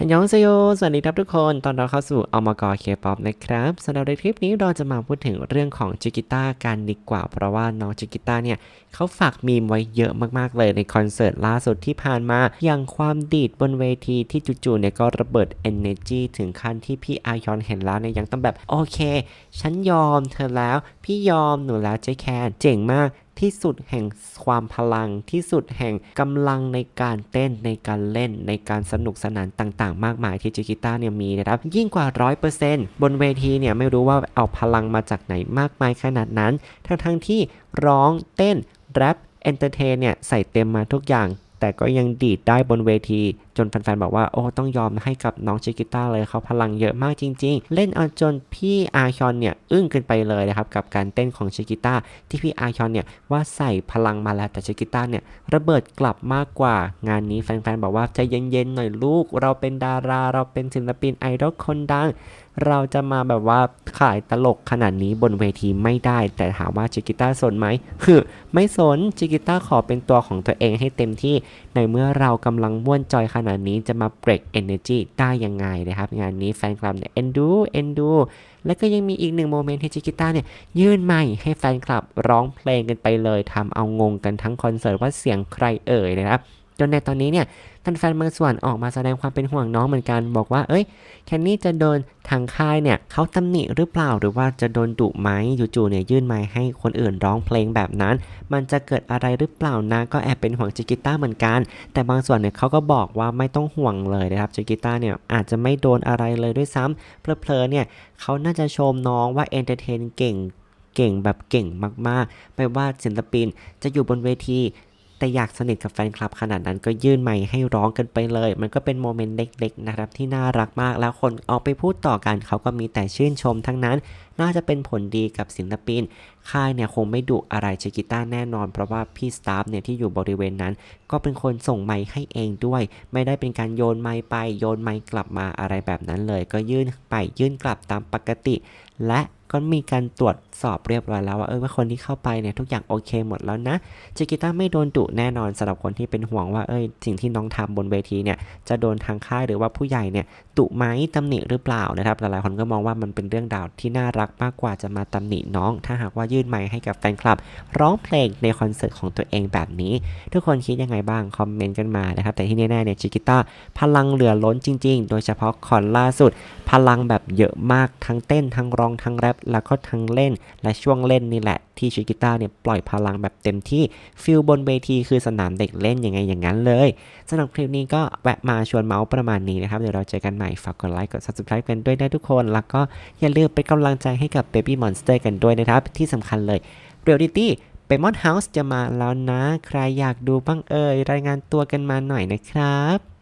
ฮันยองเซโย สวัสดีครับทุกคน ตอนเราเข้าสู่อมกอเคป๊อปนะครับสำหรับในคลิปนี้เราจะมาพูดถึงเรื่องของจิกิต้ากันดีกว่า เพราะว่าน้องจิกิต้าเนี่ยเขาฝากมีมไว้เยอะมากๆเลยในคอนเสิร์ตล่าสุดที่ผ่านมา อย่างความดีดบนเวทีที่จู่ๆเนี่ยก็ระเบิด energy ถึงขั้นที่พี่อายอนเห็นแล้วเนี่ยยังต้องแบบ โอเค ฉันยอมเธอแล้ว พี่ยอมหนูแล้วเจ๊แคนเจ๋งมาก ที่สุดแห่งความพลังที่สุดแห่งกำลังในการเต้นในการเล่นในการสนุกสนานต่าง ๆ มากมายที่จิกิต้าเนี่ยมีนะครับยิ่งกว่า 100%บนเวทีเนี่ยไม่รู้ว่าเอาพลังมาจากไหนมากมายขนาดนั้นทั้งๆที่ร้องเต้นแรปเอนเตอร์เทนเนี่ยใส่เต็มมาทุกอย่าง แต่ก็ยังดีดได้บนเวที จนแฟนๆบอกว่าโอ้ต้องยอมให้กับน้องชิกิต้าเลยเขาพลังเยอะมากจริง ๆ เล่นเอาจนพี่อาชอนเนี่ยอึ้งขึ้นไปเลยนะครับกับการเต้นของชิกิต้าที่พี่อาชอนเนี่ยว่าใส่พลังมาแล้วแต่ชิกิต้าเนี่ยระเบิดกลับมากกว่างานนี้แฟนๆบอกว่าใจเย็นๆหน่อยลูก เราเป็นดาราเราเป็นศิลปินไอดอลคนดัง เราจะมาแบบว่าขายตลกขนาดนี้บนเวทีไม่ได้ แต่ถามว่าจิกิต้าสนไหมคือไม่สนจิกิต้าขอเป็นตัวของตัวเองให้เต็มที่ ในเมื่อเรากำลังม่วนจอยขนาดนี้จะมาเบรก energy ได้ยังไงนะครับ งานนี้แฟนคลับเนี่ยเอ็นดูเอ็นดูแล้วก็ยังมีอีกหนึ่งโมเมนต์ที่จิกิต้าเนี่ยยื่นไมค์ให้แฟนคลับร้องเพลงกันไปเลยทำเอางงกันทั้งคอนเสิร์ตว่าเสียงใครเอ่ยนะครับ จนในตอนนี้เนี่ยแฟนๆบางส่วนออกมาแสดงความเป็นห่วงน้องเหมือนกัน บอกว่าเอ้ยแคนนี่จะโดนทางค่ายเนี่ยเขาตำหนิหรือเปล่าหรือว่าจะโดนดุไหมจู่ๆเนี่ยยื่นไมค์ให้คนอื่นร้องเพลงแบบนั้น มันจะเกิดอะไรหรือเปล่านะก็แอบเป็นห่วงจิกิต้าเหมือนกัน แต่บางส่วนเนี่ยเขาก็บอกว่าไม่ต้องห่วงเลยนะครับจิกิต้าเนี่ยอาจจะไม่โดนอะไรเลยด้วยซ้ำเพลอๆเนี่ยเขาน่าจะชมน้องว่าเอนเตอร์เทนเก่งเก่งแบบเก่งมากๆ ไม่ว่าศิลปินจะอยู่บนเวที แต่อยากสนิทกับแฟนคลับขนาดนั้นก็ยื่นไมค์ให้ร้องกันไปเลย มันก็เป็นโมเมนต์เล็กๆนะครับที่น่ารักมากแล้วคนออกไปพูดต่อกันเขาก็มีแต่ชื่นชมทั้งนั้น น่าจะเป็นผลดีกับศิลปิน ค่ายเนี่ยคงไม่ดุอะไรชิกิต้าแน่นอน เพราะว่าพี่สตาฟเนี่ยที่อยู่บริเวณนั้น ก็เป็นคนส่งไมค์ให้เองด้วย ไม่ได้เป็นการโยนไมค์ไปโยนไมค์กลับมาอะไรแบบนั้นเลย ก็ยื่นไปยื่นกลับตามปกติ และ ก็มีการตรวจสอบเรียบร้อยแล้วว่าเออว่าคนที่เข้าไปเนี่ยทุกอย่างโอเคหมดแล้วนะจิกิต้าไม่โดนดุแน่นอนสำหรับคนที่เป็นห่วงว่าเอ้ยสิ่งที่น้องทำบนเวทีเนี่ยจะโดนทางค่ายหรือว่าผู้ใหญ่เนี่ยดุไหมตำหนิหรือเปล่านะครับหลายๆคนก็มองว่ามันเป็นเรื่องดาวที่น่ารักมากกว่าจะมาตำหนิน้อง ถ้าหากว่ายื่นไมค์ให้กับแฟนคลับ ร้องเพลงในคอนเสิร์ตของตัวเองแบบนี้ ทุกคนคิดยังไงบ้างคอมเมนต์กันมานะครับแต่ที่แน่ๆเนี่ยจิกิต้าพลังเหลือล้นจริง ๆ โดยเฉพาะคอนล่าสุด พลังแบบเยอะมากทั้งเต้นทั้งร้องทั้งแรปแล้วก็ทั้งเล่น และช่วงเล่นนี่แหละที่ชิกิต้าเนี่ยปล่อยพลังแบบเต็มที่ฟิลบนเวทีคือสนามเด็กเล่นยังไงอย่างนั้นเลยสำหรับคลิปนี้ก็แวะมาชวนเมาส์ประมาณนี้นะครับเดี๋ยวเราเจอกันใหม่ฝากกดไลค์กด subscribe กันด้วยนะทุกคน แล้วก็อย่าลืมเป็นกำลังใจให้กับ Baby Monster กันด้วยนะครับที่สำคัญเลย Reality เ a มอนเฮาส์จะมาแล้วนะ ใครอยากดูบ้างเอ่ย รายงานตัวกันมาหน่อยนะครับ